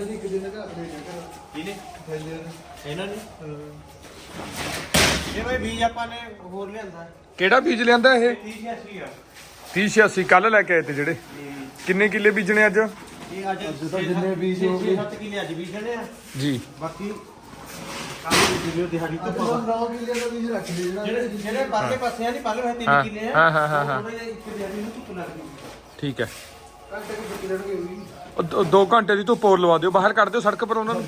ਇਹਨਾਂ ਦੀ ਇੱਕ ਦਿਨ ਘਰ ਦੇ ਕਰ ਕਿਹਨੇ? ਥੈਲੇ ਨੇ। ਇਹਨਾਂ ਨੇ? ਇਹ ਬਈ ਬੀਜ ਆਪਾਂ ਨੇ ਹੋਰ ਲਿਆਂਦਾ। ਕਿਹੜਾ ਬੀਜ ਲਿਆਂਦਾ ਇਹ? 30 80 ਆ। 30 86 ਕੱਲ ਲੈ ਕੇ ਆਏ ਤੇ ਜਿਹੜੇ। ਕਿੰਨੇ ਕਿੱਲੇ ਬੀਜਣੇ ਅੱਜ? ਇਹ ਅੱਜ ਤਾਂ ਜਿੰਨੇ ਬੀਜ ਹੋ ਗਏ। 7 ਕਿੱਲੇ ਅੱਜ ਬੀਜਣੇ ਆ। ਜੀ। ਬਾਕੀ ਕੰਮ ਦੀ ਵੀਡੀਓ ਦਿਹਾੜੀ ਤੋਂ ਆਪਾਂ ਪਾਵਾ 9 ਕਿੱਲੇ ਦਾ ਬੀਜ ਰੱਖ ਲਈ ਜਿਹੜਾ ਜਿਹੜੇ ਜਿਹੜੇ ਪਰਲੇ ਪਾਸੇ ਆ ਨਹੀਂ ਪਰਲੇ ਪਾਸੇ ਹਾਂ, 3 ਕਿੱਲੇ ਆ ਹਾਂ, ਹਾਂ, ਹਾਂ, ਹਾਂ। ਥੋੜਾ ਜਿਹਾ ਇੱਕ ਦਿਹਾੜੀ ਨੂੰ ਧੁੱਪ ਲੱਗਦੀ ਠੀਕ ਹੈ। ਘੰਟੇ ਕੁ ਕਿੱਲੇ ਨੂੰ ਹੋਈ ਦੋ- ਘੰਟੇ ਦੀ ਧੁੱਪ ਹੋਰ ਲਵਾ ਦਿਓ ਬਾਹਰ ਕੱਢ ਦਿਓ ਸੜਕ ਪਰ ਉਹਨਾਂ ਨੂੰ।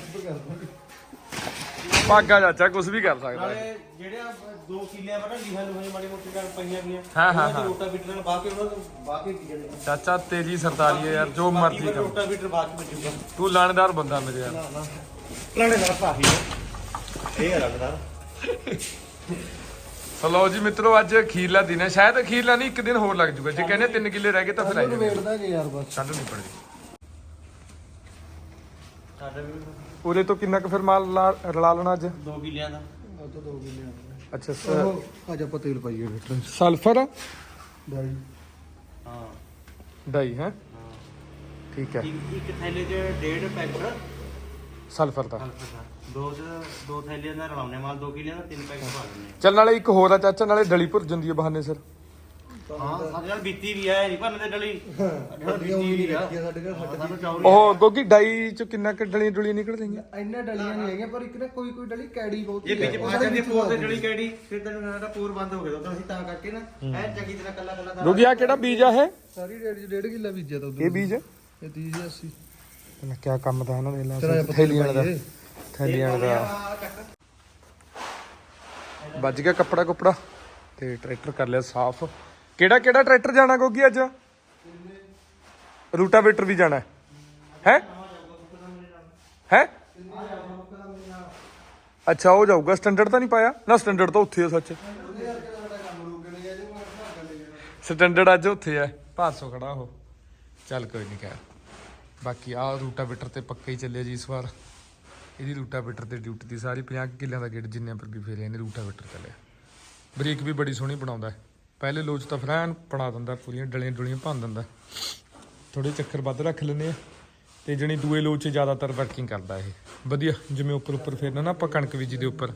ਭਾਗਾ ਚਾਚਾ ਕੁਝ ਵੀ ਕਰ ਸਕਦਾ ਹੈ। ਨਾਲੇ ਜਿਹੜੇ ਆ ਦੋ ਕਿੱਲੇ ਬਣਾ ਲਿਖਾਂ ਨੂੰ ਮਾੜੀ ਮੋਟੀ ਗੱਲ ਪਈਆਂ ਵੀਆਂ ਹਾਂ, ਹਾਂ, ਹਾਂ। ਰੋਟਾ ਬੀਟਰ ਨਾਲ ਬਾਹ ਕੇ ਉਹਨਾਂ ਨੂੰ ਬਾਹ ਕੇ ਬੀਜਣੇ ਆ। ਚਾਚਾ ਤੇਰੀ ਸਰਦਾਰੀ ਹੈ ਯਾਰ ਜੋ ਮਰਜ਼ੀ ਕਰ। ਰੋਟਾ ਬੀਟਰ ਬਾਅਦ ਚ ਬਚੂਗਾ ਤੂੰ ਲਾਣੇਦਾਰ ਬੰਦਾ ਮੇਰੇ ਯਾਰ। ਪੁਰਾਣੇ ਦਾ ਭਾਹੀ ਇਹ ਹੈ ਲੱਗਦਾ ਸੋ ਲਓ ਜੀ ਮਿੱਤਰੋ ਅੱਜ ਅਖੀਰਲਾ ਦਿਨ ਹੈ। ਸ਼ਾਇਦ ਅਖੀਰਲਾ ਨਹੀਂ ਇੱਕ ਦਿਨ ਹੋਰ ਲੱਗ ਜੂਗਾ। ਜੇ ਕਹਿੰਦੇ ਤਿੰਨ ਕਿੱਲੇ ਰਹਿ ਗਏ ਤਾਂ ਫਿਰ ਆਈ ਯਾਰ ਬਸ। ਸਾਡਾ ਵੀ ਉਹਦੇ ਤੋਂ ਕਿੰਨਾ ਕੁ ਫਿਰ ਮਾਲ ਲਾ- ਰਲਾ ਲੈਣਾ ਅੱਜ? ਦੋ ਕਿੱਲਿਆਂ ਦਾ। ਉਹ ਤੋਂ ਦੋ ਕਿੱਲੇ ਅੱਛਾ ਉਹ ਅੱਜ ਆਪਾਂ ਤੇਲ ਪਾਈਏ ਵੇਟਰ ਸਲਫਰ? ਡਾਈ। ਹਾਂ। ਡਾਈ ਹੈ? ਹਾਂ। ਠੀਕ ਹੈ। ਇੱਕ ਇੱਕ ਥੈਲੇ 'ਚ ਡੇਢ ਪੈਕਟ। ਸਲਫਰ ਦਾ। ਦਾ। ਦੋ 'ਚ ਦੋ ਥੈਲਿਆਂ ਦਾ ਰਲਾਉਣੇ ਮਾਲ ਦੋ ਕਿੱਲਿਆਂ ਦਾ ਤਿੰਨ ਪੈਕਟ ਪਾ ਦਿੰਦੇ ਚੱਲ ਨਾਲੇ ਇੱਕ ਹੋਰ ਆ ਚਾਚਾ ਨਾਲੇ ਡਲੀ ਭੁਰ ਜਾਂਦੀ ਹੈ ਬਹਾਨੇ ਸਿਰ। ਹਾਂ ਸਾਡੇ ਨਾਲ ਬੀਤੀ ਵੀ ਹੈ ਨਹੀਂ ਭੰਨ ਦੇ ਡਲੀ ਸਾਡੀਆਂ ਉਹ ਨਹੀਂ ਰੱਖੀਆਂ ਸਾਡੇ ਘਰ ਹੱਟ ਸਾਨੂੰ ਚੌਲ ਉਹ ਗੋਗੀ ਡਾਈ ਚ ਕਿੰਨਾ ਕੁ ਡਲੀਆਂ ਡੁਲੀਆਂ ਨਿਕਲ ਰਹੀਆਂ ਇੰਨਾ ਡਲੀਆਂ ਨਹੀਂ ਹੈਗੀਆਂ ਪਰ ਇੱਕ ਨਾ ਕੋਈ ਕੋਈ ਡਲੀ ਕੈੜੀ ਬਹੁਤ ਜੇ ਵਿੱਚ ਹੈ। ਪਾ ਜਾਂਦੀ ਪੋਰ ਤੇ ਡਲੀ ਕਿਹੜੀ ਫਿਰ ਤੈਨੂੰ ਸਾਡਾ ਪੋਰ ਬੰਦ ਹੋ ਗਿਆ ਤਾਂ ਅਸੀਂ ਤਾਂ ਕਰਕੇ ਨਾ ਐ ਚੰਗੀ ਤਰ੍ਹਾਂ ਕੱਲਾ ਕੱਲਾ ਗੋਗੀ ਆ ਕਿਹੜਾ ਬੀਜ ਆ ਇਹ? ਸਾਰੀ ਡੇਢ ਡੇਢ ਕਿੱਲਾ ਬੀਜਿਆ ਤਾਂ ਇਹ ਬੀਜ? ਇਹ 30 80 ਮੈਂ ਕਿਆ ਕੰਮ ਦਾ ਇਹਨਾਂ ਦੇ ਲਾ ਤੇਰਾ ਆਪਾਂ ਥੈਲੀਆਂ ਦਾ ਪਾਈਏ। ਥੈਲੀਆਂ ਦਾ। ਵੱਜ ਗਿਆ ਕੱਪੜਾ ਕੁਪੜਾ ਤੇ ਟਰੈਕਟਰ ਕਰ ਲਿਆ ਸਾਫ਼। ਕਿਹੜਾ ਕਿਹੜਾ ਟਰੈਕਟਰ ਜਾਣਾ ਗੋਗੀ ਅੱਜ? ਰੂਟਾਵੇਟਰ ਵੀ ਜਾਣਾ ਹੈ। ਹੈ? ਅੱਛਾ, ਉਹ ਜਾਊਗਾ। ਸਟੈਂਡਰਡ ਤਾਂ ਨਹੀਂ ਪਾਇਆ? ਨਾ, ਸਟੈਂਡਰਡ ਤਾਂ ਉੱਥੇ ਆ ਸੱਚ। ਸਟੈਂਡਰਡ ਅੱਜ ਉੱਥੇ ਆ। 500 ਖੜਾ ਉਹ। ਚੱਲ ਕੋਈ ਨਹੀਂ ਕਹਿ ਬਾਕੀ ਆ ਰੂਟਾਵੇਟਰ ਤੇ ਪੱਕੇ ਹੀ ਚੱਲਿਆ ਜੀ ਇਸ ਵਾਰ। ਇਹਦੀ ਰੂਟਾਵੇਟਰ ਤੇ ਡਿਊਟੀ ਦੀ ਸਾਰੀ 50 ਕਿੱਲਿਆਂ ਦਾ ਗੇੜ ਜਿੰਨੇ ਪਰ ਵੀ ਫੇਰਿਆ, ਇਹਨੇ ਰੂਟਾਵੇਟਰ ਚੱਲਿਆ। ਬ੍ਰੇਕ ਵੀ ਬੜੀ ਸੋਹਣੀ ਬਣਾਉਂਦਾ ਹੈ। ਪਹਿਲੇ ਲੋਚ ਤਾਂ ਫਰੈਨ ਬਣਾ ਦਿੰਦਾ, ਪੂਰੀਆਂ ਡਲੀਆਂ ਡੁਲੀਆਂ ਭੰਨ ਦਿੰਦਾ। ਥੋੜੇ ਚੱਕਰ ਵੱਧ ਰੱਖ ਲੈਂਦੇ ਆ। ਤੇ ਜਣੀ ਦੂਏ ਲੋਚ 'ਚ ਜ਼ਿਆਦਾਤਰ ਵਰਕਿੰਗ ਕਰਦਾ ਇਹ। ਵਧੀਆ, ਜਿਵੇਂ ਉੱਪਰ ਉੱਪਰ ਫੇਰਨਾ ਨਾ ਆਪਾਂ ਕਣਕ ਬੀਜੀ ਦੇ ਉੱਪਰ।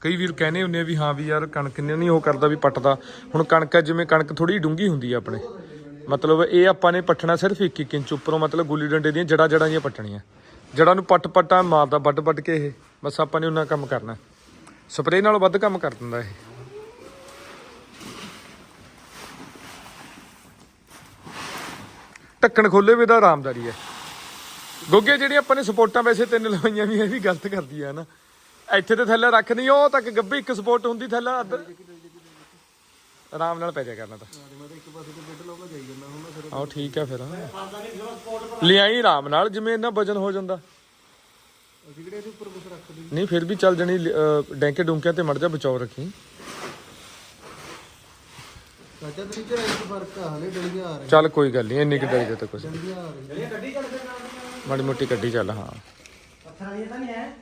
ਕਈ ਵੀਰ ਕਹਿੰਦੇ ਹੁੰਦੇ ਆ ਵੀ ਹਾਂ ਵੀ ਯਾਰ ਕਣਕ ਨੇ ਨਹੀਂ ਉਹ ਕਰਦਾ ਵੀ ਪੱਟਦਾ। ਹੁਣ ਕਣਕ ਹੈ ਜਿਵੇਂ ਕਣਕ ਥੋੜੀ ਡੂੰਗੀ ਹੁੰਦੀ ਆ ਆਪਣੇ। ਮਤਲਬ ਇਹ ਆਪਾਂ ਨੇ ਪੱਟਣਾ ਸਿਰਫ 1 1 ਇੰਚ ਉੱਪਰੋਂ, ਮਤਲਬ ਗੁੱਲੀ ਡੰਡੇ ਦੀਆਂ ਜੜਾ ਜੜਾਂ ਦੀਆਂ ਪੱਟਣੀਆਂ। ਜੜਾਂ ਨੂੰ ਪੱਟ ਪੱਟਾ ਮਾਰਦਾ ਵੱਡ ਵੱਡ ਕੇ ਇਹ। ਬਸ ਆਪਾਂ ਨੇ ਉਹਨਾਂ ਕੰਮ ਕਰਨਾ। ਸਪਰੇਅ ਨਾਲੋਂ ਵੱਧ ਕੰਮ ਕਰ ਦਿੰਦਾ ਇਹ। ਢੱਕਣ ਖੋਲੇ ਵੀ ਦਾ ਆਰਾਮਦਾਰੀ ਹੈ। ਗੋਗੇ ਜਿਹੜੀ ਆਪਾਂ ਨੇ ਸਪੋਰਟਾਂ ਵੈਸੇ ਤਿੰਨ ਲਵਾਈਆਂ ਵੀ ਇਹ ਵੀ ਗਲਤ ਕਰਦੀ ਆ ਨਾ। ਇੱਥੇ ਤੇ ਥੱਲੇ ਰੱਖਣੀ ਉਹ ਤੱਕ ਗੱਭੀ ਇੱਕ ਸਪੋਰਟ ਹੁੰਦੀ ਥੱਲੇ ਅੱਧ ਆਰਾਮ ਨਾਲ ਪੈ ਜਾ ਕਰਨਾ ਤਾਂ। ਆਹ ਠੀਕ ਆ ਫਿਰ ਲਿਆਈ ਆਰਾਮ ਨਾਲ ਜਿਵੇਂ ਇਹਨਾਂ ਵਜਨ ਹੋ ਜਾਂਦਾ। ਨਹੀਂ ਫਿਰ ਵੀ ਚੱਲ ਜਣੀ ਡੈਂਕੇ ਡੁੰਕਿਆਂ ਤੇ ਮੜ ਜਾ ਬਚਾਓ ਰੱਖੀ। ਚਾਚਾ ਤੇਰੀ ਚ ਇੱਕ ਫ਼ਰਕ ਆ ਹਲੇ ਡਲੀਆਂ ਆ ਰਹੀਆਂ ਚੱਲ ਕੋਈ ਗੱਲ ਨਹੀਂ ਇੰਨੀ ਕਿ ਤੇ ਕੁਝ ਡਲੀਆਂ ਆ ਰਹੀਆਂ ਗੱਡੀ ਚੱਲ ਫਿਰ ਮਾੜੀ ਮੋਟੀ ਕੱਢੀ ਚੱਲ ਹਾਂ। ਪੱਥਰਾਂ ਦੀ ਤਾਂ ਨਹੀਂ ਹੈ।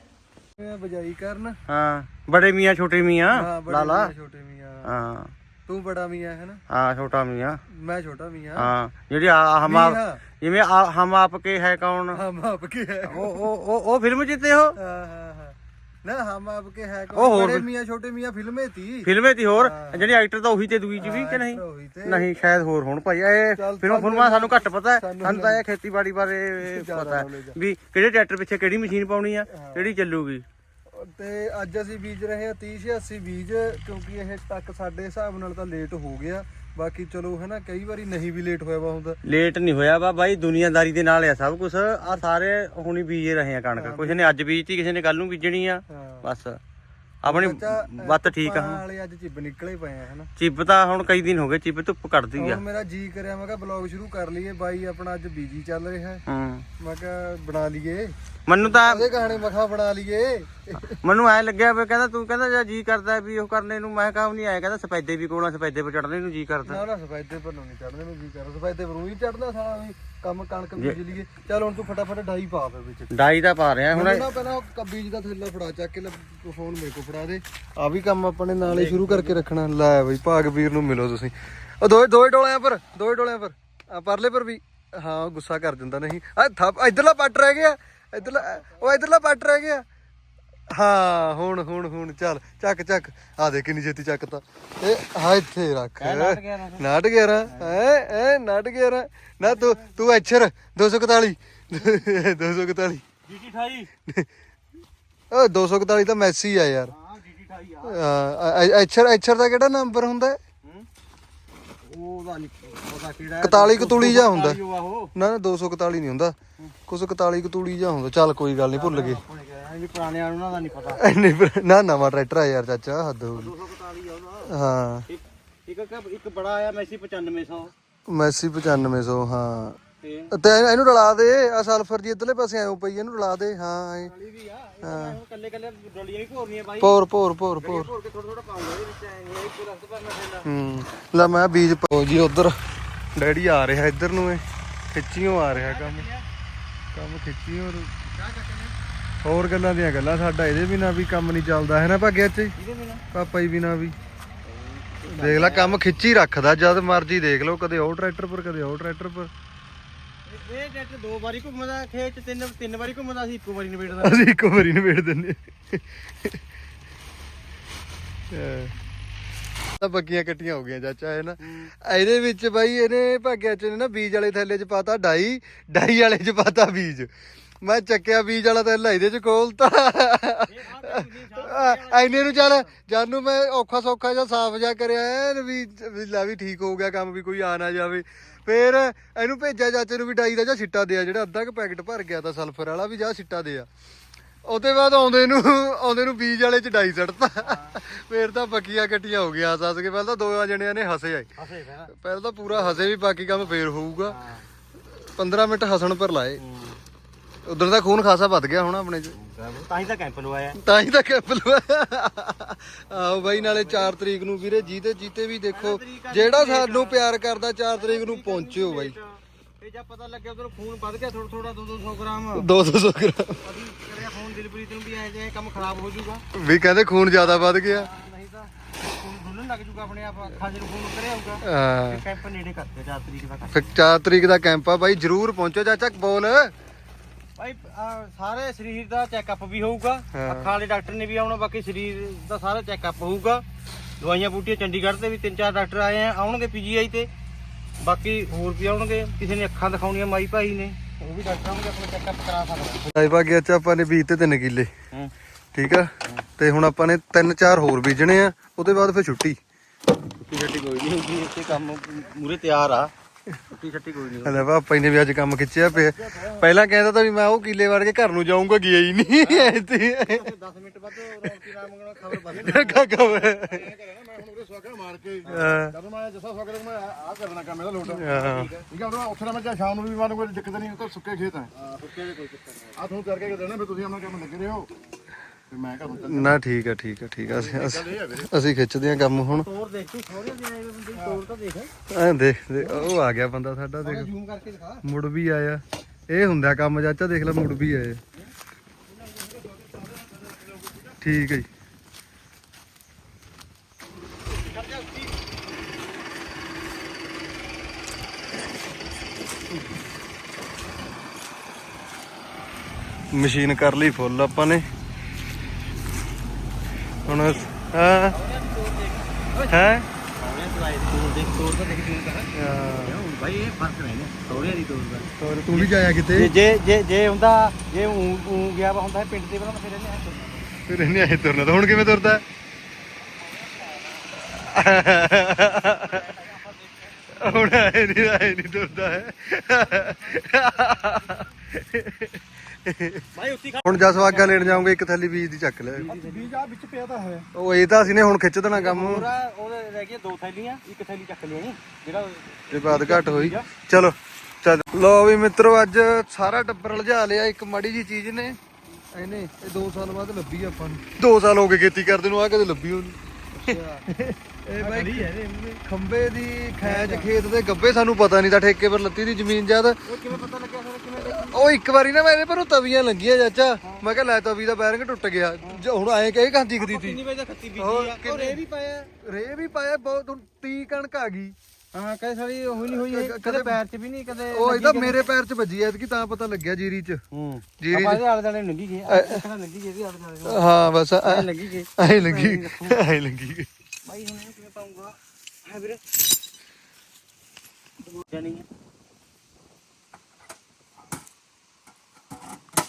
ਇਹ ਬਜਾਈ ਕਰਨ। ਹਾਂ ਬੜੇ ਮੀਆਂ ਛੋਟੇ ਮੀਆਂ ਹਾਂ ਬੜੇ ਮੀਆਂ, ਛੋਟੇ ਮੀਆਂ। ਹਾਂ। ਤੂੰ ਬੜਾ ਮੀਆਂ ਹੈ ਨਾ? ਹਾਂ ਛੋਟਾ ਮੀਆਂ। ਮੈਂ ਛੋਟਾ ਮੀਆਂ। ਹਾਂ ਜਿਹੜੀ ਆ- ਹਮ ਆਪ। ਜਿਵੇਂ ਆ- ਹਮ ਆਪ ਕੇ ਹੈ ਕੌਣ? ਹਮ ਆਪ ਕੇ ਹੈ। ਉਹ ਉਹ ਉਹ- ਫਿਲਮ ਜਿੱਤੇ ਹਾਂ? ਹਾਂ ਹਾਂ। ਨਾ ਹਮ ਆਪ ਕੇ ਹੈ ਉਹ ਹੋਰ ਬੜੇ ਮੀਆਂ ਛੋਟੇ ਮੀਆਂ ਫਿਲਮੇ ਤੀ। ਫਿਲਮੇ ਦੀ ਹੋਰ ਜਿਹੜੀ ਐਕਟਰ ਤਾਂ ਉਹੀ ਤੇ ਦੂਈ ਚ ਵੀ ਕਿ ਨਹੀਂ? ਤੇ। ਨਹੀਂ ਸ਼ਾਇਦ ਹੋਰ ਹੋਣ ਭਾਈ ਇਹ ਫਿਲਮ ਫਿਲਮਾਂ ਸਾਨੂੰ ਘੱਟ ਪਤਾ ਹੈ। ਸਾਨੂੰ ਤਾਂ ਇਹ ਖੇਤੀਬਾੜੀ ਬਾਰੇ ਪਤਾ ਆ। ਵੀ ਕਿਹੜੇ ਟਰੈਕਟਰ ਪਿੱਛੇ ਕਿਹੜੀ ਮਸ਼ੀਨ ਪਾਉਣੀ ਆ ਕਿਹੜੀ ਚੱਲੂਗੀ। ਤੇ ਅੱਜ ਅਸੀਂ ਬੀਜ ਰਹੇ ਹਾਂ 30 86 ਬੀਜ ਕਿਉਂਕਿ ਇਹ ਤੱਕ ਸਾਡੇ ਹਿਸਾਬ ਨਾਲ ਤਾਂ ਲੇਟ ਹੋ ਗਿਆ। ਬਾਕੀ ਚਲੋ ਹਨਾ ਕਈ ਵਾਰੀ ਨਹੀਂ ਵੀ ਲੇਟ ਹੋਇਆ ਵਾ ਹੁੰਦਾ। ਲੇਟ ਨਹੀਂ ਹੋਇਆ ਵਾ ਬਾਈ ਦੁਨੀਆਦਾਰੀ ਦੇ ਨਾਲ ਆ ਸਭ ਕੁਝ ਆ ਸਾਰੇ ਹੁਣੀ ਬੀਜੇ ਰਹੇ ਆ ਕਣਕ। ਕਿਸੇ ਨੇ ਅੱਜ ਬੀਜਤੀ ਕਿਸੇ ਨੇ ਕੱਲ ਨੂੰ ਬੀਜਣੀ ਆ। ਬਸ। ਆਪਣੀ ਚਾਚਾ, ਵੱਤ ਠੀਕ ਆ। ਵਾਲੇ ਅੱਜ ਚਿੱਬ ਨਿਕਲੇ ਪਏ ਆ ਹਨਾ। ਚਿੱਬ ਤਾਂ ਹੁਣ ਕਈ ਦਿਨ ਹੋ ਗਏ ਚਿੱਬ ਧੁੱਪ ਕੱਢਦੀ ਆ। ਹੁਣ ਮੇਰਾ ਜੀ ਕਰਿਆ ਮੈਂ ਕਿਹਾ ਬਲੌਗ ਸ਼ੁਰੂ ਕਰ ਲਈਏ ਬਾਈ ਆਪਣਾ ਅੱਜ ਬੀਜੀ ਚੱਲ ਰਿਹਾ। ਹੈ। ਹੂੰ ਮੈਂ ਕਿਹਾ ਬਣਾ ਲਈਏ। ਮੈਨੂੰ ਤਾਂ ਉਹਦੇ ਕਹਾਣੀ ਮਖਾ ਬਣਾ ਲਈਏ। ਮੈਨੂੰ ਐ ਲੱਗਿਆ ਵੀ ਕਹਿੰਦਾ ਤੂੰ ਕਹਿੰਦਾ ਜਾਂ ਜੀ ਕਰਦਾ ਵੀ ਉਹ ਕਰਨੇ ਨੂੰ ਮੈਂ ਕਹਾਂ ਨਹੀਂ ਆਇਆ ਕਹਿੰਦਾ ਸਪੈਦੇ ਵੀ ਕੋਲਾਂ ਸਪੈਦੇ ਪਰ ਚੜਨੇ ਨੂੰ ਜੀ ਕਰਦਾ। ਨਾ ਨਾ ਸਫੈਦੇ ਪਰ ਨੂੰ ਨਹੀਂ ਚੜਨੇ ਨੂੰ ਜੀ ਕਰ ਸਫੈਦੇ ਪਰ ਉਹੀ ਚੜਦਾ ਸਾਲਾ ਵੀ। ਕੰਮ ਕਣਕ ਬੀਜ ਲਈਏ। ਚੱਲ ਹੁਣ ਤੂੰ ਫਟਾਫਟ ਡਾਈ ਪਾ ਫੇ ਵਿੱਚ। ਡਾਈ ਤਾਂ ਪਾ ਰਿਹਾ ਹੁਣ। ਹੁਣ ਨਾ ਪਹਿਲਾਂ ਉਹ ਬੀਜ ਦਾ ਥੈਲਾ ਫੜਾ ਚੱਕ ਕੇ ਲੈ ਫੋਨ ਮੇਰੇ ਕੋ ਫੜਾ ਦੇ। ਆ ਵੀ ਕੰਮ ਆਪਾਂ ਨੇ ਨਾਲੇ ਸ਼ੁਰੂ ਕਰਕੇ ਰੱਖਣਾ। ਲੈ ਬਈ ਭਾਗ ਵੀਰ ਨੂੰ ਮਿਲੋ ਤੁਸੀਂ। ਉਹ ਦੋਏ ਦੋਏ ਡੋਲਿਆਂ ਪਰ ਦੋਏ ਡੋਲਿਆਂ ਪਰ। ਆ ਪਰਲੇ ਪਰ ਵੀ। ਹਾਂ ਉਹ ਗੁੱਸਾ ਕਰ ਦਿੰਦਾ ਨਹੀਂ। ਆ ਥੱਪ ਇਧਰਲਾ ਪੱਟ ਰਹਿ ਗਿਆ। ਇਧਰਲਾ ਉਹ ਇਧਰਲਾ ਪੱਟ ਰਹਿ ਗਿਆ। ਹਾਂ ਹੁਣ ਹੁਣ ਹੁਣ ਚੱਲ ਚੱਕ ਚੱਕ। ਆ ਦੇ ਕਿੰਨੀ ਛੇਤੀ ਚੱਕਤਾ। ਇਹ ਹਾਂ ਇੱਥੇ ਰੱਖ। ਨਾਟ ਗਿਆ ਨਾ ਨਾਟ ਗਿਆ ਰਾ ਐ ਐ ਨਾਟ ਗਿਆ ਰਾ ਨਾ ਤੂੰ ਤੂੰ ਐਚਰ 241 241 ਜੀਟੀ 28 ਓ 241 ਤਾਂ ਮੈਸੀ ਆ ਯਾਰ। ਹਾਂ ਜੀਟੀ 28 ਆ। ਹਾਂ ਐਚਰ ਐਚਰ ਦਾ ਕਿਹੜਾ ਨੰਬਰ ਹੁੰਦਾ? ਉਹਦਾ ਨਹੀਂ ਪਤਾ ਕਿਹੜਾ 41 ਕਤੂਲੀ ਜਾ ਹੁੰਦਾ। ਨਾ ਨਾ 241 ਨਹੀਂ ਹੁੰਦਾ। ਕੁਛ 41 ਕਤੂਲੀ ਜਾ ਹੁੰਦਾ। ਚੱਲ ਕੋਈ ਗੱਲ ਨਹੀਂ ਭੁੱਲ ਗਏ। ਆਪਣੇ ਕਿਹਾ ਵੀ ਪੁਰਾਣਿਆਂ ਨੂੰ ਉਹਨਾਂ ਦਾ ਨਹੀਂ ਪਤਾ। ਐਨੇ ਫਿਰ- ਨਾ ਨਵਾਂ ਟਰੈਕਟਰ ਆ ਯਾਰ ਚਾਚਾ ਹੱਦ ਹੋ ਗਈ। 241 ਆ ਉਹਦਾ ਹਾਂ। ਇੱਕ ਇੱਕ ਇੱਕ- ਇੱਕ ਬੜਾ ਆਇਆ ਮੈਸੀ 9500 ਮੈਸੀ 9500 ਹਾਂ। ਤੇ ਤੇ ਇਹਨੂੰ ਰਲਾ ਦੇ ਆ ਸਲਫਰ ਜੀ ਇਧਰਲੇ ਪਾਸੇ ਆਇਓ ਪਈ ਇਹਨੂੰ ਰਲਾ ਦੇ ਹਾਂ ਐ ਵਾਲੀ ਵੀ ਆ ਹਾਂ ਕੱਲੇ ਕੱਲੇ ਡੋਲੀਆਂ ਵੀ ਭੋਰਨੀਆਂ ਬਾਈ। ਪੋਰ ਪੋਰ ਪੋਰ ਪੋਰ ਭੋਰ। ਕੇ ਥੋੜਾ ਥੋੜਾ ਪਾਉਂਗਾ ਇਹਦੇ ਵਿੱਚ ਐਂ ਇੱਕ ਰਸਤ ਭਰਨਾ ਪੈਂਦਾ। ਹੂੰ। ਲੈ ਮੈਂ ਬੀਜ ਪਾਓ ਜੀ ਉਧਰ ਡੈਡੀ ਆ ਰਿਹਾ ਇੱਧਰ ਨੂੰ ਇਹ ਖਿੱਚੀਓ ਆ ਰਿਹਾ ਕੰਮ। ਕੰਮ ਖਿੱਚੀਓ। ਹੋਰ ਗੱਲਾਂ ਦੀਆਂ ਗੱਲਾਂ ਸਾਡਾ ਇਹਦੇ ਬਿਨਾ ਵੀ ਕੰਮ ਨਹੀਂ ਚੱਲਦਾ ਹੈ ਨਾ ਭਾਗਿਆ ਚ ਇਹਦੇ ਬਿਨਾ। ਪਾਪਾ ਜੀ ਬਿਨਾ ਵੀ। ਦੇਖ ਲੈ ਕੰਮ ਖਿੱਚੀ ਰੱਖਦਾ ਜਦ ਮਰਜ਼ੀ ਦੇਖ ਲਓ ਕਦੇ ਉਹ ਟਰੈਕਟਰ ਪਰ ਕਦੇ ਉਹ ਟਰੈਕਟਰ ਪਰ। ਇਹ ਜੱਟ ਦੋ ਵਾਰੀ ਘੁੰਮਦਾ ਖੇਤ ਤਿੰਨ ਤਿੰਨ ਵਾਰੀ ਘੁੰਮਦਾ ਸੀ ਇੱਕੋ ਵਾਰੀ ਨਿਬੇੜਦਾ। ਅਸੀਂ ਇੱਕ ਵਾਰੀ ਨਿਬੇੜ ਦਿੰਨੇ ਤਾਂ ਬੱਗੀਆਂ ਕੱਟੀਆਂ ਹੋ ਗਈਆਂ ਚਾਚਾ ਇਹ ਨਾ? ਇਹਦੇ ਵਿੱਚ ਬਾਈ ਇਹਨੇ ਭਾਗਿਆ ਚ ਨੇ ਨਾ ਬੀਜ ਵਾਲੇ ਥੈਲੇ ਚ ਪਾਤਾ ਡਾਈ ਡਾਈ ਵਾਲੇ ਚ ਪਾਤਾ ਬੀਜ। ਮੈਂ ਚੱਕਿਆ ਬੀਜ ਵਾਲਾ ਥੈਲਾ ਇਹਦੇ ਚ ਖੋਲਤਾ ਐਨੇ ਨੂੰ ਚੱਲ ਜਾਨੂੰ ਮੈਂ ਔਖਾ ਸੌਖਾ ਜਿਹਾ ਸਾਫ਼ ਜਿਹਾ ਕਰਿਆ ਐਨ ਵੀ ਵੀ ਲੈ ਵੀ ਠੀਕ ਹੋ ਗਿਆ ਕੰਮ ਵੀ ਕੋਈ ਆ ਨਾ ਜਾਵੇ। ਫੇਰ ਇਹਨੂੰ ਭੇਜਿਆ ਚਾਚੇ ਨੂੰ ਵੀ ਡਾਈ ਦਾ ਜਾਂ ਛਿੱਟਾ ਦਿਆ ਜਿਹੜਾ ਅੱਧਾ ਕ ਪੈਕਟ ਭਰ ਗਿਆ ਤਾਂ ਸਲਫਰ ਵਾਲਾ ਵੀ ਜਾ ਛਿੱਟਾ ਦਿਆ। ਉਹਦੇ ਬਾਅਦ ਆਉਂਦੇ ਨੂੰ ਆਉਂਦੇ ਨੂੰ ਬੀਜ ਵਾਲੇ ਚ ਡਾਈ ਸੜਤਾ। ਫੇਰ ਤਾਂ ਪੱਕੀਆਂ ਕੱਟੀਆਂ ਹੋ ਗਈਆਂ ਹੱਸ ਕੇ ਪਹਿਲਾਂ ਤਾਂ ਦੋ ਜਣਿਆਂ ਨੇ ਹੱਸੇ ਆਏ। ਪਹਿਲਾਂ। ਤਾਂ ਪੂਰਾ ਹੱਸੇ ਵੀ ਬਾਕੀ ਕੰਮ ਫੇਰ ਹੋਊਗਾ। 15 ਮਿੰਟ ਹੱਸਣ ਪਰ ਲਾਏ। ਉਧਰ ਦਾ ਖੂਨ ਖਾਸਾ ਵੱਧ ਗਿਆ ਹੁਣ ਆਪਣੇ ਚ। ਤਾਂ ਹੀ ਤਾਂ ਕੈਂਪ ਲਵਾਇਆ ਤਾਂ ਹੀ ਤਾਂ ਕੈਂਪ ਲਵਾਇਆ। ਆਓ ਬਾਈ ਨਾਲੇ 4 ਤਰੀਕ ਨੂੰ ਵੀਰੇ ਜੀਤੇ ਜੀਤੇ ਵੀ ਦੇਖੋ। ਜਿਹੜਾ ਸਾਨੂੰ ਪਿਆਰ ਕਰਦਾ 4 ਤਰੀਕ ਨੂੰ ਪਹੁੰਚਿਓ ਬਾਈ। ਇਹ ਜਦ ਪਤਾ ਲੱਗਿਆ ਉਧਰ ਖੂਨ ਵੱਧ ਗਿਆ ਥੋੜਾ ਥੋੜਾ 200 ਗ੍ਰਾਮ। 200 ਗ੍ਰਾਮ। ਅਸੀਂ ਕਰਿਆ ਫੋਨ ਦਿਲਪ੍ਰੀਤ ਨੂੰ ਵੀ ਐ ਜੇ ਕੰਮ ਖਰਾਬ ਹੋ ਜਾਊਗਾ। ਵੀ ਕਹਿੰਦੇ ਖੂਨ ਜ਼ਿਆਦਾ ਵੱਧ ਗਿਆ। ਨਹੀਂ ਤਾਂ ਖੂਨ ਲੱਗ ਜਾਊਗਾ ਆਪਣੇ ਆਪ ਅੱਖਾਂ ਨੂੰ ਖੂਨ ਉਤਰਿਆ ਆਊਗਾ ਹਾਂ। ਇਹ ਕੈਂਪ ਨੇੜੇ ਕਰਦੇ 4 ਤਰੀਕ ਦਾ ਫਿਰ 4 ਤਰੀਕ ਦਾ ਕੈਂਪ ਆ ਬਾਈ ਜਰੂਰ ਪਹੁੰਚੋ ਚਾਚਾ ਬੋਲ। ਭਾਈ ਆਹ ਸਾਰੇ ਸਰੀਰ ਦਾ ਚੈੱਕਅਪ ਵੀ ਹੋਊਗਾ। ਹਾਂ। ਅੱਖਾਂ ਵਾਲੇ ਡਾਕਟਰ ਨੇ ਵੀ ਆਉਣਾ ਬਾਕੀ ਸਰੀਰ ਦਾ ਸਾਰਾ ਚੈੱਕਅਪ ਹੋਊਗਾ। ਦਵਾਈਆਂ ਬੂਟੀਆਂ ਚੰਡੀਗੜ੍ਹ ਤੇ ਵੀ ਤਿੰਨ ਚਾਰ ਡਾਕਟਰ ਆਏ ਆ ਆਉਣਗੇ ਪੀਜੀਆਈ ਤੇ। ਬਾਕੀ ਹੋਰ ਵੀ ਆਉਣਗੇ ਕਿਸੇ ਨੇ ਅੱਖਾਂ ਦਿਖਾਉਣੀਆਂ ਮਾਈ ਭਾਈ ਨੇ। ਉਹ ਵੀ ਡਾਕਟਰ ਆਉਣਗੇ ਆਪਣਾ ਚੈੱਕਅਪ ਕਰਾ ਸਕਦੇ ਲਾਈ ਭਾਗੇ ਅੱਛਾ ਆਪਾਂ ਨੇ ਬੀਜ ਤੇ 3 ਕਿੱਲੇ। ਹੂੰ। ਠੀਕ ਆ? ਤੇ ਹੁਣ ਆਪਾਂ ਨੇ 3-4 ਹੋਰ ਬੀਜਣੇ ਆ ਉਹਦੇ ਬਾਅਦ ਫਿਰ ਛੁੱਟੀ। ਛੁੱਟੀ ਛੱਟੀ ਕੋਈ ਨਹੀਂ ਹੋਊਗੀ ਇੱਥੇ ਕੰਮ ਮੂਰੇ ਤਿਆਰ ਆ। ਛੁੱਟੀ ਛੱਟੀ ਕੋਈ ਨਹੀਂ। ਹਲੇ ਪਾਪਾ ਜੀ ਨੇ ਵੀ ਅੱਜ ਕੰਮ ਖਿੱਚਿਆ ਪਿਆ। ਪਹਿਲਾਂ ਕਹਿੰਦਾ ਤਾਂ ਵੀ ਮੈਂ ਉਹ ਕਿੱਲੇ ਵੜ ਕੇ ਘਰ ਨੂੰ ਜਾਊਂਗਾ ਗਿਆ ਹੀ ਨਹੀਂ। ਇੱਥੇ 10 ਮਿੰਟ ਬਾਅਦ ਰੌਣਕੀ ਰਾਮ ਮੰਗਣਾ ਖਬਰ ਬਦਲ ਕਾਕਾ ਵੇ। ਮੈਂ ਹੁਣ ਉਹਦੇ ਸਵਾਗਾ ਮਾਰ ਕੇ ਜਦੋਂ ਮੈਂ ਜੱਸਾ ਸਵਾਗਾ ਮੈਂ ਆ ਕਰਨਾ ਕੰਮ ਇਹਦਾ ਲੋਟ। ਠੀਕ ਹੈ। ਉਹ ਉੱਥੇ ਮੈਂ ਚਾਹੇ ਸ਼ਾਮ ਨੂੰ ਵੀ ਮਾਰੂੰਗਾ ਕੋਈ ਦਿੱਕਤ ਨਹੀਂ ਉਹ ਤਾਂ ਸੁੱਕੇ ਖੇਤ ਹੈ। ਸੁੱਕੇ ਦੇ ਕੋਈ ਚੱਕਰ ਨਹੀਂ। ਆ ਤੁਹਾਨੂੰ ਕਰਕੇ ਦੇਣਾ ਵੀ ਤੁਸੀਂ ਆਪਣਾ ਕੰਮ ਲੱਗੇ ਰਹੋ। ਤੇ ਮੈਂ ਨਾ ਠੀਕ ਆ ਠੀਕ ਆ ਠੀਕ ਆ। ਅਸੀਂ ਅਸੀਂ- ਅਸੀਂ ਖਿੱਚਦੇ ਆ ਕੰਮ ਹੁਣ। ਤੋਰ ਦੇਖ ਤੂੰ ਸੋਹਣੇ ਦੇ ਆਏ ਬੰਦੇ ਦੀ ਤੋਰ ਤਾਂ ਦੇਖ। ਐਂ ਦੇਖ ਦੇਖ, ਉਹ ਆ ਗਿਆ ਬੰਦਾ ਸਾਡਾ ਦੇਖ। ਜ਼ੂਮ ਕਰਕੇ ਦਿਖਾ। ਮੁੜ ਵੀ ਆਇਆ। ਇਹ ਹੁੰਦਾ ਕੰਮ ਚਾਚਾ ਦੇਖ ਲੈ ਮੁੜ ਵੀ ਆਏ ਠੀਕ ਹੈ ਜੀ। ਮਸ਼ੀਨ ਕਰ ਲਈ ਫੁੱਲ ਆਪਾਂ ਨੇ ਹੁਣ ਹਾਂ ਹੈ ਸੋਹਣੇ ਚਲਾਈ ਤੋਰ ਦੇਖ ਤੋਰ ਤਾਂ ਦੇਖ ਤੂੰ ਕਹਾ ਭਾਈ ਇਹ ਫ਼ਰਕ ਨਹੀਂ ਸੋਹਣੇ ਦੀ ਤੋਰ ਦਾ ਹੋਰ ਤੂੰ ਵੀ ਜਾਇਆ ਕਿਤੇ? ਜੇ ਜੇ ਜੇ ਹੁੰਦਾ ਜੇ ਊਂ ਊਂ ਗਿਆ ਵਾ ਹੁੰਦਾ ਪਿੰਡ ਦੇ ਬਣਾ ਫਿਰ ਇਹਨੇ ਤੁਰਨਾ। ਫਿਰ ਇਹਨੇ ਆਏ ਤੁਰਨਾ ਤਾਂ ਹੁਣ ਕਿਵੇਂ ਤੁਰਦਾ? ਹੁਣ ਆਏ ਨਹੀਂ ਆਏ ਨਹੀਂ ਤੁਰਦਾ। ਹੈ ਭਾਈ ਉੱਤੀ ਖਾ ਹੁਣ ਜਸਵਾਗਾ ਲੈਣ ਜਾਉਂਗੇ ਇੱਕ ਥੈਲੀ ਬੀਜ ਦੀ ਚੱਕ ਲੈ। ਬੀਜ ਆ ਵਿੱਚ ਪਿਆ ਤਾਂ ਹੈ। ਉਹ ਇਹ ਤਾਂ ਅਸੀਂ ਨੇ ਹੁਣ ਖਿੱਚ ਦੇਣਾ ਕੰਮ। ਪੂਰਾ ਉਹਦੇ ਰਹਿ ਗਈਆਂ ਦੋ ਥੈਲੀਆਂ ਇੱਕ ਥੈਲੀ ਚੱਕ ਲੈਣੀ ਜਿਹੜਾ ਜੇ ਬਾਤ ਘਟ ਹੋਈ। ਚਲੋ ਚੱਲ। ਲੋ ਵੀ ਮਿੱਤਰੋ ਅੱਜ ਸਾਰਾ ਟੱਬਰ ਲਜਾ ਲਿਆ ਇੱਕ ਮਾੜੀ ਜੀ ਚੀਜ਼ ਨੇ। ਇਹਨੇ ਇਹ 2 ਸਾਲ ਬਾਅਦ ਲੱਭੀ ਆਪਾਂ ਨੂੰ। 2 ਸਾਲ ਹੋ ਗਏ ਖੇਤੀ ਕਰਦੇ ਨੂੰ ਆ ਕਦੇ ਲੱਭੀ ਹੋਣੀ। ਇਹ ਬਾਈ ਖੰਬੇ ਦੀ ਖੈਜ ਖੇਤ ਦੇ ਗੱਬੇ ਸਾਨੂੰ ਪਤਾ ਨਹੀਂ ਤਾਂ ਠੇਕੇ ਪਰ ਲੱਤੀ ਦੀ ਜ਼ਮੀਨ ਜਦ ਉਹ ਕਿਵੇਂ ਪਤਾ ਲੱਗਿਆ ਦੇਖੀ ਉਹ ਇੱਕ ਵਾਰੀ ਨਾ ਮੇਰੇ ਪਰ ਉਹ ਤਵੀਆਂ ਲੱਗੀਆਂ ਚਾਚਾ। ਮੈਂ ਕਿਹਾ ਲੈ ਤਵੀ ਦਾ ਬੈਰਿੰਗ ਟੁੱਟ ਗਿਆ। ਜ- ਹੁਣ ਐਂ ਕਹੇ ਕਾਂਦੀ ਖਦੀ ਤੀ ਕਿੰਨੀ ਵਜੇ ਦਾ ਖੱਤੀ ਬੀਜੀ ਆ? ਉਹ ਰੇ ਵੀ ਪਾਇਆ। ਰੇ ਵੀ ਪਾਇਆ ਬਹੁਤ ਹੁਣ ਤੀ ਕਣਕ ਆ ਗਈ। ਹਾਂ ਕਦੇ ਸਾਲੀ ਉਹ ਨਹੀਂ ਹੋਈ ਇਹ, ਕਦੇ ਪੈਰ 'ਚ ਵੀ ਨਹੀਂ ਕਦੇ ਉਹ ਇਹਦਾ ਮੇਰੇ ਪੈਰ 'ਚ ਵੱਜੀ ਐ ਕਿ ਤਾਂ ਪਤਾ ਲੱਗਿਆ ਜੀਰੀ 'ਚ। ਹੂੰ। ਜੀਰੀ ਆਪਾਂ ਇਹਦੇ ਆਲੇ ਦੁਆਲੇ ਲੰਗੀ ਗਏ ਆਹ ਲੰਗੀ ਗਏ ਇਹਦੇ ਆਲੇ ਦੁਆਲੇ? ਹਾਂ ਬਸ ਐ ਲੰਗੀ ਗਏ ਐ ਲੱਗੀ ਐ ਲੱਗੀ। ਭਾਈ ਹੁਣ ਇਹਨੂੰ ਕਿਵੇਂ ਪਾਉਂਗਾ ਹੈ ਵੀਰੇ। ਜਾਨੀ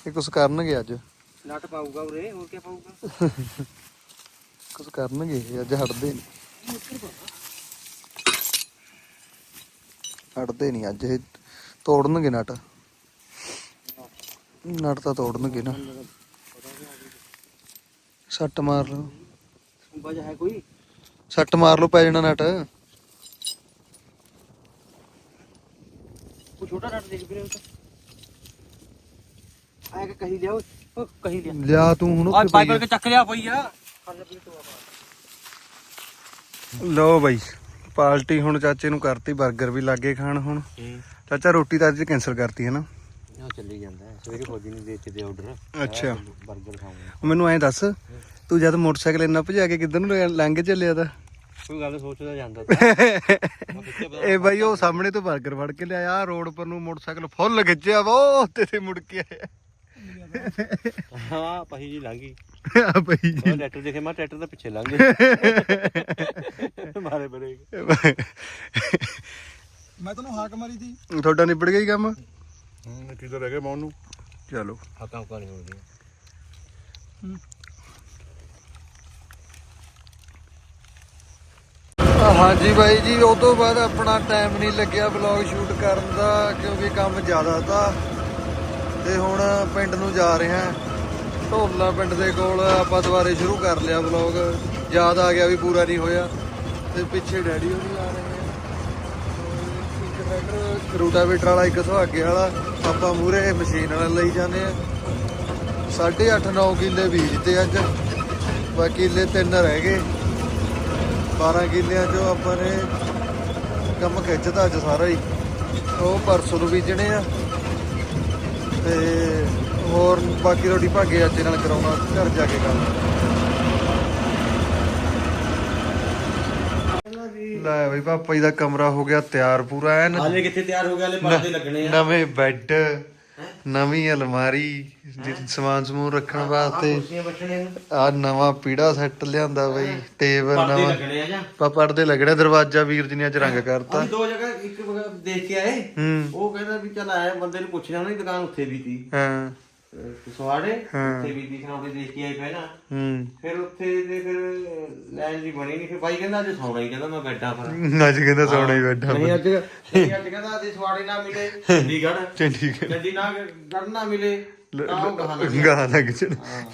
ਇਹ ਕੁਛ ਕਰਨਗੇ ਅੱਜ? ਨਟ ਪਾਊਗਾ ਉਰੇ ਹੋਰ ਕੀ ਪਾਊਗਾ? ਕੁਛ ਕਰਨਗੇ ਇਹ ਅੱਜ ਹਟਦੇ ਨਹੀਂ ਹਟਦੇ ਨਹੀਂ ਅੱਜ ਇਹ ਤੋੜਨਗੇ ਨਟ। ਨਟ ਤਾਂ ਤੋੜਨਗੇ ਨਾ। ਸੱਟ ਮਾਰ ਲਓ। ਵਜ੍ਹਾ ਹੈ ਕੋਈ? ਸੱਟ ਮਾਰ ਲਓ ਪੈ ਜਾਣਾ ਨਟ। ਉਹ ਛੋਟਾ ਨਟ ਦੇਖ ਵੀਰੇ ਉਹ ਤਾਂ। ਲਓ ਬਾਈ ਪਾਰਟੀ ਹੁਣ ਚਾਚੇ ਨੂੰ ਕਰਤੀ 버ਗਰ ਵੀ ਲੱਗੇ ਖਾਣ ਹੁਣ। ਚਾਚਾ ਰੋਟੀ ਤਾਂ ਅੱਜ ਕੈਨਸਲ ਕਰਤੀ ਹੈ। ਨਾ ਮੈਨੂੰ ਐਂ ਦੱਸ ਤੂੰ ਜਦ ਮੋਟਰਸਾਈਕਲ ਇੰਨਾ ਭਜਾ ਕੇ ਕਿੱਧਰ ਨੂੰ ਲੰਘ- ਲੰਘ ਚੱਲਿਆ ਤਾ? ਕੋਈ ਗੱਲ ਸੋਚਦਾ ਜਾਂਦਾ ਇਹ ਬਾਈ ਉਹ ਸਾਹਮਣੇ ਤੋਂ 버ਗਰ ਫੜ ਕੇ ਲਿਆਇਆ ਰੋਡ ਪਰ ਨੂੰ ਮੋਟਰਸਾਈਕਲ ਫੁੱਲ ਖਿੱਚਿਆ ਵਾ ਤੇ ਤੇ ਮੁੜ ਕੇ ਆਇਆ। ਹਾਂ ਪਹੀ ਜੀ ਲੰਗੀ ਆ ਬਾਈ ਉਹ ਟਰੈਕਟਰ ਦੇਖੇ ਮੈਂ ਟਰੈਕਟਰ ਦੇ ਪਿੱਛੇ ਲੰਘ ਗਏ ਮਾਰੇ ਬੜੇ ਮੈਂ ਤੈਨੂੰ ਹਾਕ ਮਾਰੀ ਸੀ। ਤੁਹਾਡਾ ਨਿਬੜ ਗਿਆ ਹੀ ਕੰਮ? ਹੂੰ ਕਿਧਰ ਰਹਿ ਗਏ ਮੈਂ ਉਹਨੂੰ ਚਲੋ। ਹੱਕਾਂ ਹੱਕਾਂ ਨਹੀਂ ਹੁੰਦੀਆਂ। ਹਾਂਜੀ ਬਾਈ ਜੀ ਉਹ ਤੋਂ ਬਾਅਦ ਆਪਣਾ ਟਾਈਮ ਨਹੀਂ ਲੱਗਿਆ ਵਲੌਗ ਸ਼ੂਟ ਕਰਨ ਦਾ ਕਿਉਂਕਿ ਕੰਮ ਜ਼ਿਆਦਾ ਤਾ। ਤੇ ਹੁਣ ਪਿੰਡ ਨੂੰ ਜਾ ਰਹੇ ਹਾਂ। ਢੋਲਾ ਪਿੰਡ ਦੇ ਕੋਲ ਆਪਾਂ ਦੁਬਾਰੇ ਸ਼ੁਰੂ ਕਰ ਲਿਆ ਵਲੌਗ ਯਾਦ ਆ ਗਿਆ ਵੀ ਪੂਰਾ ਨਹੀਂ ਹੋਇਆ। ਤੇ ਪਿੱਛੇ ਡੈਡੀ ਉਹ ਵੀ ਆ ਰਹੇ ਆ ਇੱਕ ਟਰੈਕਟਰ ਰੂਟਾਵੇਟਰ ਵਾਲਾ, ਇੱਕ ਸੁਹਾਗੇ ਵਾਲਾ। ਆਪਾਂ ਮੂਰੇ ਮਸ਼ੀਨ ਵਾਲਾ ਲਈ ਜਾਂਦੇ ਆ 8.5 9 ਕਿੱਲੇ ਬੀਜਤੇ ਅੱਜ। ਬਾਕੀ ਕਿੱਲੇ ਤਿੰਨ ਰਹਿ ਗਏ। 12 ਕਿੱਲਿਆਂ ਚੋਂ ਆਪਾਂ ਨੇ ਕੰਮ ਖਿੱਚਤਾ ਅੱਜ ਸਾਰਾ ਹੀ। ਉਹ ਪਰਸੋਂ ਨੂੰ ਬੀਜਣੇ ਆ। ਤੇ ਹੋਰ ਬਾਕੀ ਰੋਟੀ ਭਾਗੇ ਅੱਜ ਨਾਲ ਕਰਾਉਣਾ ਘਰ ਜਾ ਕੇ ਕੰਮ। ਲੈ ਬਈ ਪਾਪਾ ਜੀ ਦਾ ਕਮਰਾ ਹੋ ਗਿਆ ਤਿਆਰ ਪੂਰਾ ਐਨ ਹਾਲੇ ਕਿੱਥੇ ਤਿਆਰ ਹੋ ਗਿਆ ਹਲੇ ਪਰਦੇ ਲੱਗਣੇ ਆ। ਨਵੇਂ ਬੈੱਡ ਨਵੀਂ ਅਲਮਾਰੀ ਜਿ- ਸਮਾਨ ਸਮੂਨ ਰੱਖਣ ਵਾਸਤੇ। ਕੁਰਸੀਆਂ ਬੱਚਣੇ ਨੂੰ। ਆ ਨਵਾਂ ਪੀੜਾ ਸੈੱਟ ਲਿਆਂਦਾ ਬਈ ਟੇਬਲ ਪਰਦੇ ਨਵਾਂ। ਲੱਗਣੇ ਆ ਜਾਂ? ਪਾਪੜ ਦੇ ਲੱਗਣਾ ਦਰਵਾਜ਼ਾ ਵੀਰ ਜੀ ਨੇ ਅੱਜ ਰੰਗ ਕਰਤਾ। ਅਸੀਂ ਦੋ ਜਗ੍ਹਾ ਇੱਕ ਜਗ੍ਹਾ ਦੇਖ ਕੇ ਆਏ। ਹੂੰ। ਉਹ ਕਹਿੰਦਾ ਵੀ ਚੱਲ ਆਇਆ ਬੰਦੇ ਨੂੰ ਪੁੱਛ ਲਿਆ ਉਹਨੇ ਦੁਕਾਨ ਉੱਥੇ ਵੀ ਸੀ ਹਾਂ। ਅਹ ਸਵਾੜੇ ਹਾਂ। ਉੱਥੇ ਵੀ ਦਿਖਣਾ ਉਹਦੇ ਦੇਖ ਕੇ ਆਏ ਪਹਿਲਾਂ। ਹੂੰ। ਫਿਰ ਉੱਥੇ ਦੇ ਫਿਰ ਲਾਈਨ ਜੀ ਬਣੀ ਨਹੀਂ ਫਿਰ ਬਾਈ ਕਹਿੰਦਾ ਅੱਜ ਸੌਣਾ ਹੀ ਕਹਿੰਦਾ ਮੈਂ ਬੈਠਾ ਫਿਰ। ਅੱਜ ਕਹਿੰਦਾ ਸੋਣਾ ਹੀ ਬੈਠਾ ਨਹੀਂ ਅੱਜ ਨਹੀਂ ਅੱਜ ਕਹਿੰਦਾ ਅੱਜ ਸਵਾੜੇ ਨਾ ਮਿਲੇ ਚੰਡੀਗੜ੍ਹ। ਚੰਡੀਗੜ੍ਹ। ਗੱਡੀ ਨਾ ਗੜ ਨਾ ਮਿਲੇ ਤਾਂ ਉਹ ਗਾਹਾਂ ਲੱਗ ਗਾਹ ਲੱਗ ਚੜ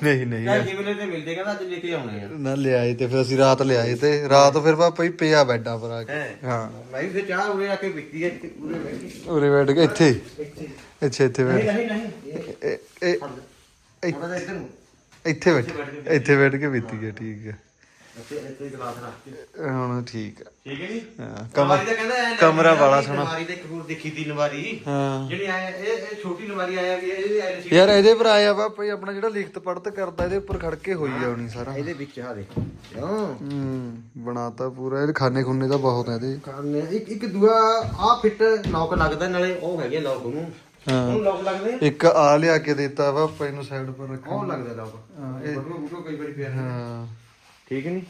ਨਹੀਂ ਨਹੀਂ ਗਿਆ ਜਿਵੇਂ ਤੇ ਮਿਲਦੇ ਕਹਿੰਦਾ ਅੱਜ ਲੈ ਕੇ ਆਉਣੇ ਆ। ਨਾ ਲਿਆਏ ਤੇ ਫਿਰ ਅਸੀਂ ਰਾਤ ਲਿਆਏ ਤੇ ਰਾਤ ਫਿਰ ਪਾਪਾ ਹੀ ਪਿਆ ਬੈੱਡਾਂ ਪਰ ਆ ਕੇ। ਹੈਂ। ਹਾਂ। ਮੈਂ ਵੀ ਫਿਰ ਚਾਹ ਉਰੇ ਆ ਕੇ ਪੀਤੀ ਹੈ ਉਰੇ ਬਹਿ ਕੇ ਉਰੇ ਬੈਠ ਕੇ ਇੱਥੇ। ਇੱਥੇ। ਅੱਛਾ ਇੱਥੇ ਬੈਠ। ਨਹੀਂ ਨਹੀਂ ਇਹ ਇਹ- ਇਹ- ਥੋੜਾ ਜਿਹਾ ਇੱਧਰ ਨੂੰ। ਇੱਥੇ ਬੈਠ ਇੱਥੇ ਬੈਠ ਕੇ ਪੀਤੀ ਹੈ। ਠੀਕ ਹੈ। ਇੱਥੇ ਇੱਥੇ ਗਲਾਸ ਰੱਖ ਕੇ। ਹੁਣ ਠੀਕ ਆ ਠੀਕ ਹੈ ਜੀ? ਹਾਂ, ਕਮਰਾ ਦਾ ਕਹਿੰਦਾ ਐਂ ਕਮਰਾ ਵਾਲਾ ਸੋਹਣਾ। ਨਵਾਰੀ ਤੇ ਇੱਕ ਹੋਰ ਦੇਖੀ ਤੀ ਨਵਾਰੀ ਹਾਂ। ਜਿਹੜੀ ਆਇਆ ਇਹ ਇਹ ਛੋਟੀ ਨਵਾਰੀ ਆਇਆ ਵੀ ਇਹਦੇ ਆਇਆ ਯਾਰ ਇਹਦੇ ਪਰ ਆਇਆ ਵਾ ਭਾਈ ਆਪਣਾ ਜਿਹੜਾ ਲਿਖਤ ਪੜਤ ਕਰਦਾ ਇਹਦੇ ਉੱਪਰ ਖੜ ਕੇ ਹੋਈ ਆਉਣੀ ਸਾਰਾ। ਇਹਦੇ ਵਿੱਚ ਆ ਦੇਖੋ ਕਿਉਂ? ਹੂੰ ਬਣਾਤਾ ਪੂਰਾ ਇਹ ਖਾਨੇ ਖੁੰਨੇ ਦਾ ਬਹੁਤ ਹੈ ਇਹਦੇ। ਕਰਨੇ ਇੱਕ ਇੱਕ ਦੂਆ ਆ ਫਿੱਟ ਲੌਕ ਲੱਗਦਾ ਨਾਲੇ ਉਹ ਹੈਗੇ ਲੌਕ ਨੂੰ ਹਾਂ। ਉਹਨੂੰ ਲੌਕ ਲੱਗਦੇ ਆ? ਇੱਕ ਆ ਲਿਆ ਕੇ ਦਿੱਤਾ ਵਾ ਭਾਈ ਨੂੰ ਸਾਈਡ ਪਰ ਰੱਖਣ ਉਹ ਲੱਗਦਾ ਲੌਕ ਹਾਂ, ਇਹ- ਬਟੂਆ ਬਟੂਆ ਕਈ ਵਾਰੀ ਪਿਆ ਹਾਂ। ਠੀਕ ਨਹੀਂ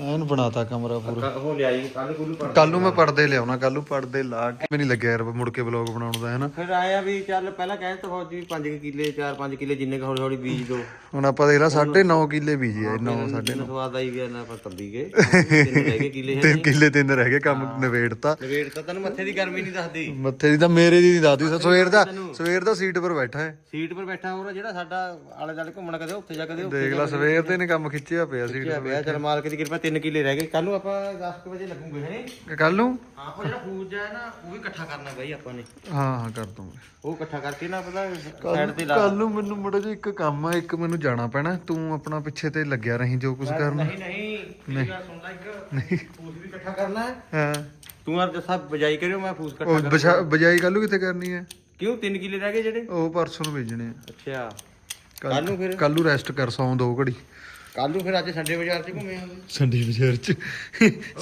ਐਨ ਬਣਾਤਾ ਕਮਰਾ ਪੂਰਾ। ਉਹ ਲਿਆਈ ਕੱਲ ਕੋਲੂ ਪੜ ਕੱਲ ਨੂੰ ਮੈਂ ਪਰਦੇ ਲਿਆਉਣਾ ਕੱਲ ਨੂੰ ਪਰਦੇ ਲਾ ਕੇ। ਮੈਨੂੰ ਲੱਗਿਆ ਯਾਰ ਮੁੜ ਕੇ ਵਲੌਗ ਬਣਾਉਣ ਦਾ ਹੈ ਨਾ ਫਿਰ ਆਇਆ ਵੀ ਚੱਲ ਪਹਿਲਾਂ ਕਹਿੰਦਾ ਫੌਜੀ 5 ਕਿੱਲੇ 4-5 ਕਿੱਲੇ ਜਿੰਨੇ ਕੁ ਹੌਲੀ ਹੌਲੀ ਬੀਜ ਦੋ। ਹੁਣ ਆਪਾਂ ਦੇਖ ਲਾ 9.5 ਕਿੱਲੇ ਬੀਜੇ ਆ 9 ਸਾਢੇ ਜਿੰਨਾ ਸਵਾਦ ਆਈ ਗਿਆ ਨਾ ਆਪਾਂ ਤੱਬੀ ਗਏ। ਤਿੰਨ ਰਹਿ ਗਏ ਕਿੱਲੇ ਹੈ ਤਿੰਨ ਕਿੱਲੇ ਤਿੰਨ ਰਹਿ ਗਏ ਕੰਮ ਨਵੇੜਤਾ ਨਵੇੜ ਤਾਂ ਤੈਨੂੰ ਮੱਥੇ ਦੀ ਗਰਮੀ ਨਹੀਂ ਦੱਸਦੀ। ਮੱਥੇ ਦੀ ਤਾਂ ਮੇਰੇ ਦੀ ਨਹੀਂ ਦੱਸਦੀ ਸਵੇਰ ਦਾ ਸਵੇਰ ਦਾ ਸੀਟ ਪਰ ਬੈਠਾ ਹੈ। ਸੀਟ 'ਪਰ ਬੈਠਾ ਹੋਰ ਜਿਹੜਾ ਸਾਡਾ ਆਲੇ ਦੁਆਲੇ ਘੁੰਮਣ ਕਦੇ ਉੱਥੇ ਜਾ ਕਦੇ ਉੱਥੇ ਦੇਖ ਲਾ ਸਵੇਰ ਤੇ ਨੇ ਕੰਮ ਖਿੱਚਿਆ ਪਿਆ ਸੀਟ ਜਾ ਪਿਆ ਚਲ ਮਾਲਕ ਦੀ ਕਿਰਪਾ 3 ਕਿੱਲੇ ਰਹਿ ਗਏ। ਕੱਲ ਨੂੰ ਆਪਾਂ 10 ਵਜੇ ਲੱਗੂਗੇ ਹੈ ਕੱਲ ਨੂੰ? ਹਾਂ ਉਹ ਜਿਹੜਾ ਫੂਜ ਹੈ ਨਾ ਉਹ ਵੀ ਇਕੱਠਾ ਕਰਨਾ ਬਈ ਆਪਾਂ ਨੇ। ਹਾਂ ਹਾਂ ਕਰ ਦੂੰਗਾ। ਉਹ ਇਕੱਠਾ ਕਰਕੇ ਨਾ ਪਤਾ ਸਾਈਡ ਤੇ ਲਾ ਕੱਲ ਨੂੰ ਮੈਨੂੰ ਮੜਾ ਜਿਹਾ ਇੱਕ ਕੰਮ ਆ ਇੱਕ ਮੈਨੂੰ ਜਾਣਾ ਪੈਣਾ। ਤੂੰ ਆਪਣਾ ਪਿੱਛੇ ਤੇ ਲੱਗਿਆ ਰਹੀਂ ਜੋ ਕੁਝ ਕਰਨਾ। ਨਹੀਂ ਨਹੀਂ ਮੇਰੀ ਗੱਲ ਸੁਣ ਲੈ ਇੱਕ। ਫੂਸ ਵੀ ਇਕੱਠਾ ਕਰਨਾ ਹੈ। ਹਾਂ। ਤੂੰ ਯਾਰ ਜੱਸਾ ਬਜਾਈ ਕਰਿਓ ਮੈਂ ਫੂਸ ਇਕੱਠਾ ਉਹ ਕਰ ਬਜਾ- ਬਜਾਈ ਕੱਲ ਨੂੰ ਕਿੱਥੇ ਕਰਨੀ ਹੈ? ਕਿਉਂ? 3 ਕਿੱਲੇ ਰਹਿ ਗਏ ਜਿਹੜੇ? ਉਹ ਪਰਸੋਂ ਨੂੰ ਭੇਜਣੇ ਆ। ਅੱਛਾ। ਕੱਲ ਨੂੰ ਫਿਰ? ਕੱਲ ਨੂੰ ਰੈਸਟ ਕਰ ਸੌਂ ਦੋ ਘੜੀ। ਕੱਲ ਨੂੰ ਫਿਰ ਅੱਜ ਸੰਡੇ ਬਾਜ਼ਾਰ 'ਚ ਘੁੰਮੇ ਆਉਂਦੇ। ਸੰਡੇ ਬਾਜ਼ਾਰ ਚ।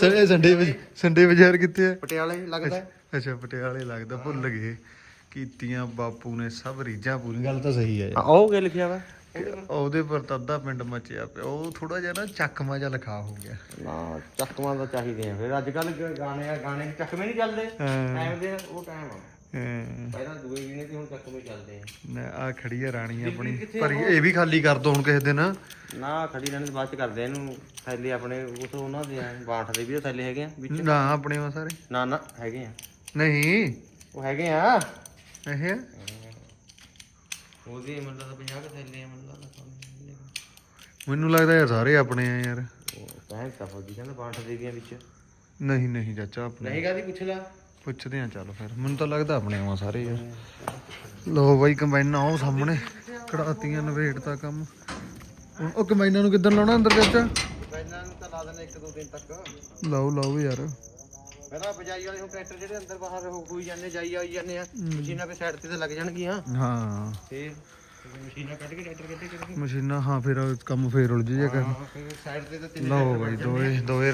ਸੰਡੇ ਸੰਡੇ ਬਾਜ਼- ਸੰਡੇ ਬਾਜ਼ਾਰ ਕਿੱਥੇ ਆ ਪਟਿਆਲੇ ਲੱਗਦਾ ਅੱਛਾ ਪਟਿਆਲੇ ਲੱਗਦਾ ਭੁੱਲ ਗਏ। ਕੀਤੀਆਂ ਬਾਪੂ ਨੇ ਸਭ ਰੀਝਾਂ ਪੂਰੀ ਗੱਲ ਤਾਂ ਸਹੀ ਹੈ ਉਹ ਕੀ ਲਿਖਿਆ ਵਾ? ਉਹਦੇ ਪਰ ਤਾਂ ਅੱਧਾ ਪਿੰਡ ਮਚਿਆ ਪਿਆ। ਉਹ ਥੋੜਾ ਜਿਹਾ ਨਾ ਚੱਕਮਾ ਜਿਹਾ ਲਿਖਾ ਹੋ ਗਿਆ। ਨਾ ਚੱਕਵਾਂ ਦਾ ਚਾਹੀਦੇ ਆ। ਫਿਰ ਅੱਜ ਕੱਲ ਗਾਣੇ ਆ ਗਾਣੇ ਚੱਕਵੇਂ ਨਹੀਂ ਚੱਲਦੇ। ਹਾਂ। ਟਾਈਮ ਦੇ ਉਹ ਟਾਈਮ ਆ। ਪਹਿਲਾਂ ਦੂਏ ਵੀ ਨੇ ਤੇ ਹੁਣ ਚੱਕਵੇਂ ਚੱਲਦੇ ਆ। ਆ ਖੜੀ ਆ ਰਾਣੀ ਆਪਣੀ ਪਰ ਇਹ ਵੀ ਖਾਲੀ ਕਰ ਦੋ ਹੁਣ ਕਿਸੇ ਦਿਨ। ਨਾ ਖੜੀ ਰਹਿਣ ਦੇ ਬਾਅਦ ਚ ਕਰਦੇ ਆ ਇਹਨੂੰ ਥੈਲੇ ਆਪਣੇ ਉਸ ਉਹਨਾਂ ਦੇ ਆ ਬਾਠ ਦੇ ਵੀ ਉਹ ਥੈਲੇ ਹੈਗੇ ਆ ਵਿੱਚ। ਨਾ ਆਪਣੇ ਵਾ ਸਾਰੇ। ਨਾ ਨਾ ਹੈਗੇ ਆ। ਨਹੀਂ। ਉਹ ਹੈਗੇ ਆ। ਇਹ ਉਹਦੇ ਮਤਲਬ 50 ਕੁ ਥੈਲੇ ਆ ਮਤਲਬ ਮੈਨੂੰ ਲੱਗਦਾ ਯਾਰ ਸਾਰੇ ਆਪਣੇ ਆ ਯਾਰ। ਉਹ ਤਾ ਫੌਜੀ ਕਹਿੰਦਾ ਬਾਠ ਦੇ ਦੀਆਂ ਵਿੱਚ। ਨਹੀਂ ਨਹੀਂ ਚਾਚਾ ਆਪਣੇ। ਨਹੀਂ ਕਾਦੀ ਪੁੱਛ ਲੈ। ਪੁੱਛਦੇ ਆ ਚੱਲ ਫਿਰ। ਮੈਨੂੰ ਤਾਂ ਲੱਗਦਾ ਆਪਣੇ ਆ ਸਾਰੇ ਯਾਰ ਲੋ ਬਾਈ ਕੰਬਾਈਨਾਂ ਉਹ ਸਾਹਮਣੇ ਕੜਾਤੀਆਂ ਨਵੇੜਤਾ ਕੰਮ। ਹੁਣ ਉਹ ਕੰਬਾਈਨਾਂ ਨੂੰ ਕਿੱਦਣ ਲਾਉਣਾ ਅੰਦਰ ਚਾਚਾ ਪਹਿਲਾਂ ਨੂੰ ਤਾਂ ਲਾ ਦੇਣਾ ਇੱਕ ਦੋ ਦਿਨ ਤੱਕ। ਲਾਓ ਲਾਓ ਯਾਰ। ਪਹਿਲਾਂ ਬਜਾਈ ਵਾਲੇ ਹੁਣ ਟਰੈਕਟਰ ਜਿਹੜੇ ਅੰਦਰ ਬਾਹਰ ਹੋ ਹੋਈ ਜਾਂਦੇ ਜਾਈ ਆਈ ਜਾਂਦੇ ਆ ਮਸ਼ੀਨਾਂ ਤੇ ਸਾਈਡ ਤੇ ਤਾਂ ਲੱਗ ਜਾਣਗੀਆਂ। ਹਾਂ। ਫੇਰ ਮਸ਼ੀਨਾਂ ਕੱਢ ਕੇ ਟਰੈਕਟਰ ਕੱਢੇ ਕਿਤੇ ਮਸ਼ੀਨਾਂ ਹਾਂ ਫਿਰ ਕੰਮ ਫੇਰ ਉਲਝ ਜੇ ਕਰ ਫਿਰ ਸਾਈਡ ਤੇ ਤਾਂ ਲਓ ਬਾਈ ਦੋਏ ਦੋਏ